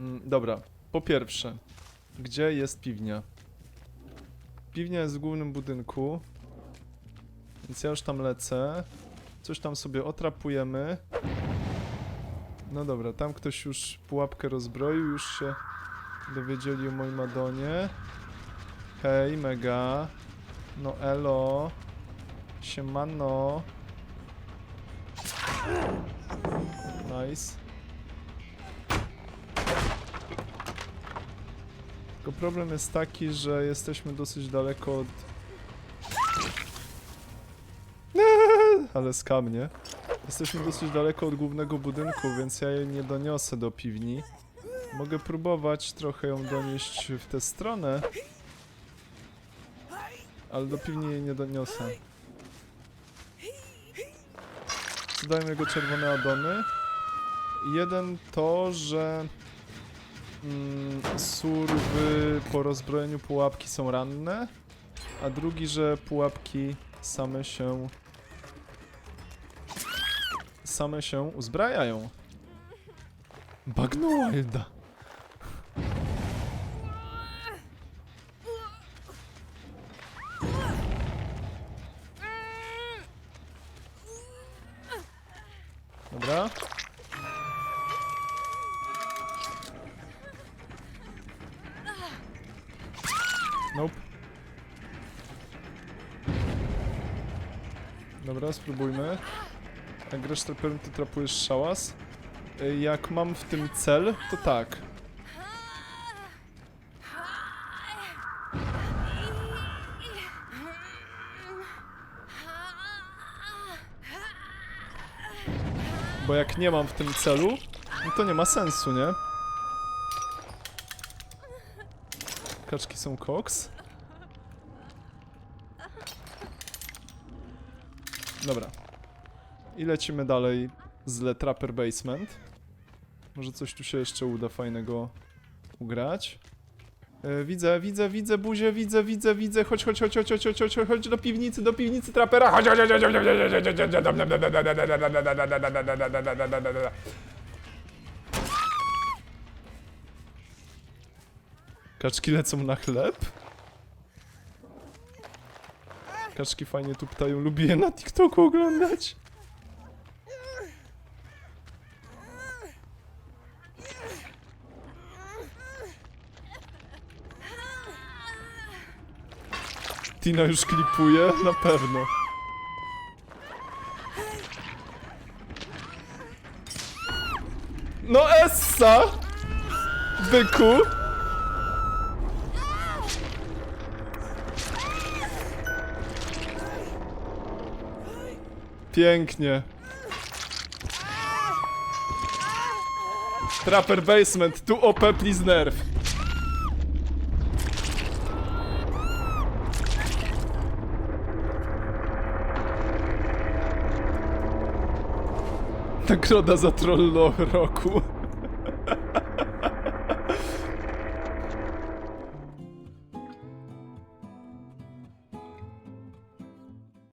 Mm, dobra, po pierwsze, gdzie jest piwnia? Piwnia jest w głównym budynku, więc ja już tam lecę. Coś tam sobie otrapujemy. No dobra, tam ktoś już pułapkę rozbroił, już się dowiedzieli o moim Adonie. Hej, mega. No elo. Siemano. Nice. Tylko problem jest taki, że jesteśmy dosyć daleko od... Ale skam, nie? Jesteśmy dosyć daleko od głównego budynku, więc ja jej nie doniosę do piwni. Mogę próbować trochę ją donieść w tę stronę. Ale do piwni jej nie doniosę. Co dają jego czerwone adony? Jeden to, że mm, surwy po rozbrojeniu pułapki są ranne, a drugi, że pułapki same się same się uzbrajają. Bagno. Dobra. Nope. Dobra, spróbujmy. Jak grasz traperem, to trapujesz szałas. Y, Jak mam w tym cel, to tak. Bo jak nie mam w tym celu, no to nie ma sensu, nie? Kaczki są koks. Dobra. I lecimy dalej z Le Trapper Basement. Może coś tu się jeszcze uda fajnego ugrać. E, widzę, widzę, widzę buzię, widzę, widzę, widzę. Chodź, chodź, chodź, chodź, chodź, chodź, chodź, chodź do piwnicy, do piwnicy Trapera. Chodź, chodź, chodź, chodź, chodź, chodź, chodź, chodź, chodź, chodź. Kaczki lecą na chleb? Kaczki fajnie tu ptają, lubię je na TikToku oglądać. Tina już klipuje? Na pewno. No Essa! Byku! Pięknie. Trapper Basement, tu OP please nerf. Nagroda za trollo roku.